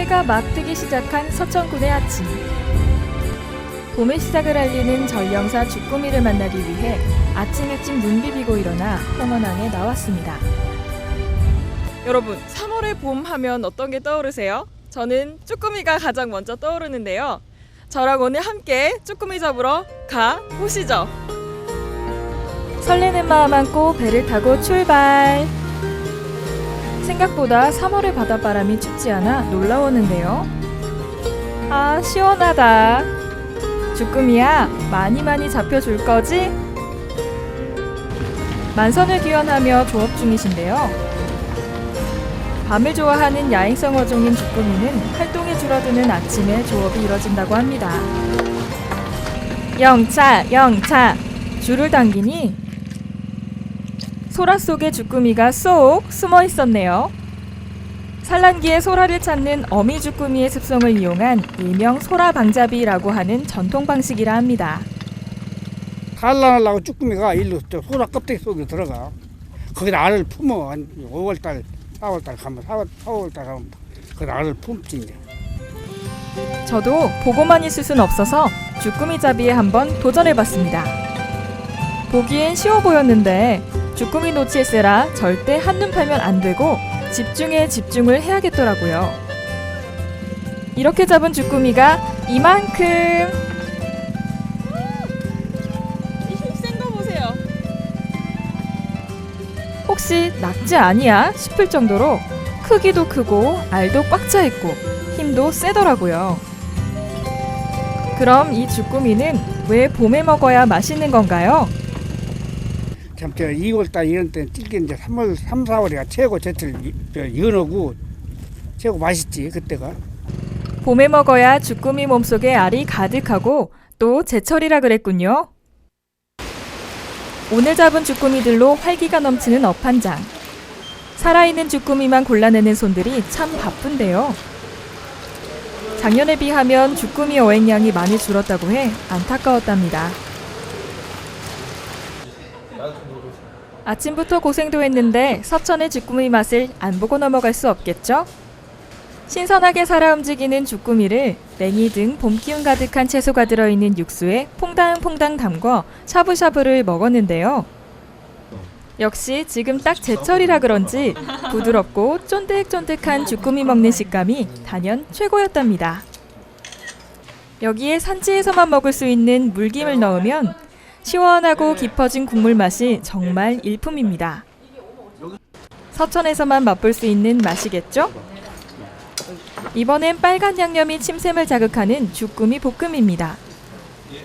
해가 막 뜨기 시작한 서천군의 아침. 봄의 시작을 알리는 전령사 주꾸미를 만나기 위해 아침 일찍 눈 비비고 일어나 홍원항에 나왔습니다. 여러분, 3월의 봄 하면 어떤 게 떠오르세요? 저는 쭈꾸미가 가장 먼저 떠오르는데요. 저랑 오늘 함께 쭈꾸미 잡으러 가 보시죠. 설레는 마음 안고 배를 타고 출발. 생각보다 3월의 바닷바람이 춥지 않아 놀라웠는데요. 아, 시원하다. 주꾸미야, 많이 많이 잡혀줄 거지? 만선을 기원하며 조업 중이신데요. 밤을 좋아하는 야행성 어종인 주꾸미는 활동이 줄어드는 아침에 조업이 이뤄진다고 합니다. 영차, 영차. 줄을 당기니 소라 속에 주꾸미가 쏙 숨어 있었네요. 산란기에 소라를 찾는 어미 주꾸미의 습성을 이용한 일명 소라 방잡이라고 하는 전통 방식이라 합니다. 산란하려고 쭈꾸미가 일로 저 소라 껍데기 속에 들어가. 거기다 알을 품어. 한 5월달, 4월달 가면, 4월, 4월달 가면 거기다 알을 품지 이제. 저도 보고만 있을 순 없어서 주꾸미 잡이에 한번 도전해봤습니다. 보기엔 쉬워 보였는데 주꾸미 놓칠세라 절대 한눈 팔면 안 되고 집중에 집중을 해야겠더라고요. 이렇게 잡은 주꾸미가 이만큼 이 힘센 거 보세요. 혹시 낙지 아니야 싶을 정도로 크기도 크고 알도 꽉 차 있고 힘도 세더라고요. 그럼 이 주꾸미는 왜 봄에 먹어야 맛있는 건가요? 참, 저 2월달 이런 때 찔게 이제 3월, 3, 4월이가 최고 제철 연어고 최고 맛있지, 그때가. 봄에 먹어야 주꾸미 몸속에 알이 가득하고 또 제철이라 그랬군요. 오늘 잡은 주꾸미들로 활기가 넘치는 어판장. 살아있는 주꾸미만 골라내는 손들이 참 바쁜데요. 작년에 비하면 주꾸미 어획량이 많이 줄었다고 해 안타까웠답니다. 아침부터 고생도 했는데 서천의 주꾸미 맛을 안 보고 넘어갈 수 없겠죠? 신선하게 살아 움직이는 주꾸미를 냉이 등 봄 기운 가득한 채소가 들어있는 육수에 퐁당퐁당 담궈 샤브샤브를 먹었는데요. 역시 지금 딱 제철이라 그런지 부드럽고 쫀득쫀득한 주꾸미 먹는 식감이 단연 최고였답니다. 여기에 산지에서만 먹을 수 있는 물김을 넣으면 시원하고 깊어진 국물 맛이 정말 일품입니다. 서천에서만 맛볼 수 있는 맛이겠죠? 이번엔 빨간 양념이 침샘을 자극하는 주꾸미 볶음입니다.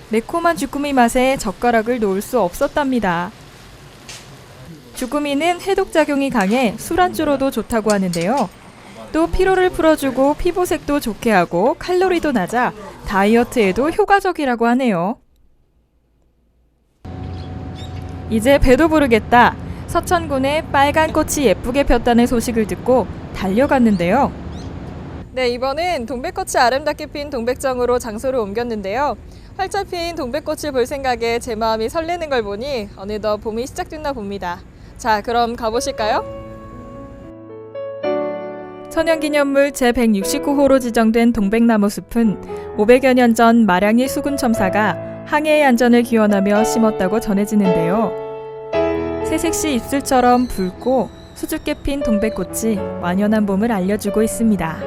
매콤한 주꾸미 맛에 젓가락을 놓을 수 없었답니다. 주꾸미는 해독작용이 강해 술안주로도 좋다고 하는데요. 또 피로를 풀어주고 피부색도 좋게 하고 칼로리도 낮아 다이어트에도 효과적이라고 하네요. 이제 배도 부르겠다. 서천군에 빨간 꽃이 예쁘게 폈다는 소식을 듣고 달려갔는데요. 네, 이번엔 동백꽃이 아름답게 핀 동백정으로 장소를 옮겼는데요. 활짝 핀 동백꽃을 볼 생각에 제 마음이 설레는 걸 보니 어느덧 봄이 시작됐나 봅니다. 자, 그럼 가보실까요? 천연기념물 제169호로 지정된 동백나무 숲은 500여 년 전 마량의 수군 첨사가 항해의 안전을 기원하며 심었다고 전해지는데요. 새색시 입술처럼 붉고 수줍게 핀 동백꽃이 완연한 봄을 알려주고 있습니다.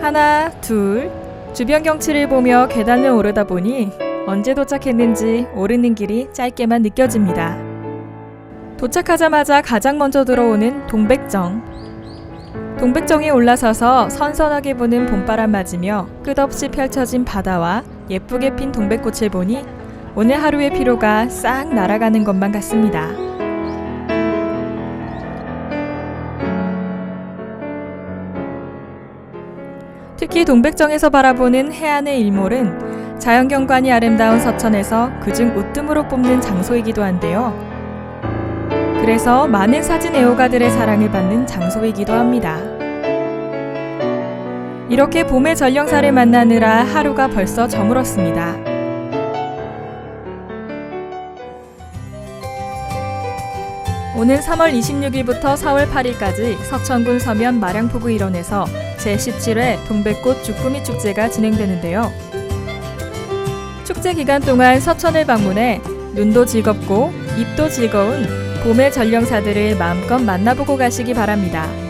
하나, 둘. 주변 경치를 보며 계단을 오르다 보니 언제 도착했는지 오르는 길이 짧게만 느껴집니다. 도착하자마자 가장 먼저 들어오는 동백정. 동백정에 올라서서 선선하게 부는 봄바람 맞으며 끝없이 펼쳐진 바다와 예쁘게 핀 동백꽃을 보니 오늘 하루의 피로가 싹 날아가는 것만 같습니다. 특히 동백정에서 바라보는 해안의 일몰은 자연경관이 아름다운 서천에서 그중 우뜸으로 뽑는 장소이기도 한데요. 그래서 많은 사진 애호가들의 사랑을 받는 장소이기도 합니다. 이렇게 봄의 전령사를 만나느라 하루가 벌써 저물었습니다. 오는 3월 26일부터 4월 8일까지 서천군 서면 마량포구 일원에서 제17회 동백꽃 주꾸미 축제가 진행되는데요. 축제 기간 동안 서천을 방문해 눈도 즐겁고 입도 즐거운 봄의 전령사들을 마음껏 만나보고 가시기 바랍니다.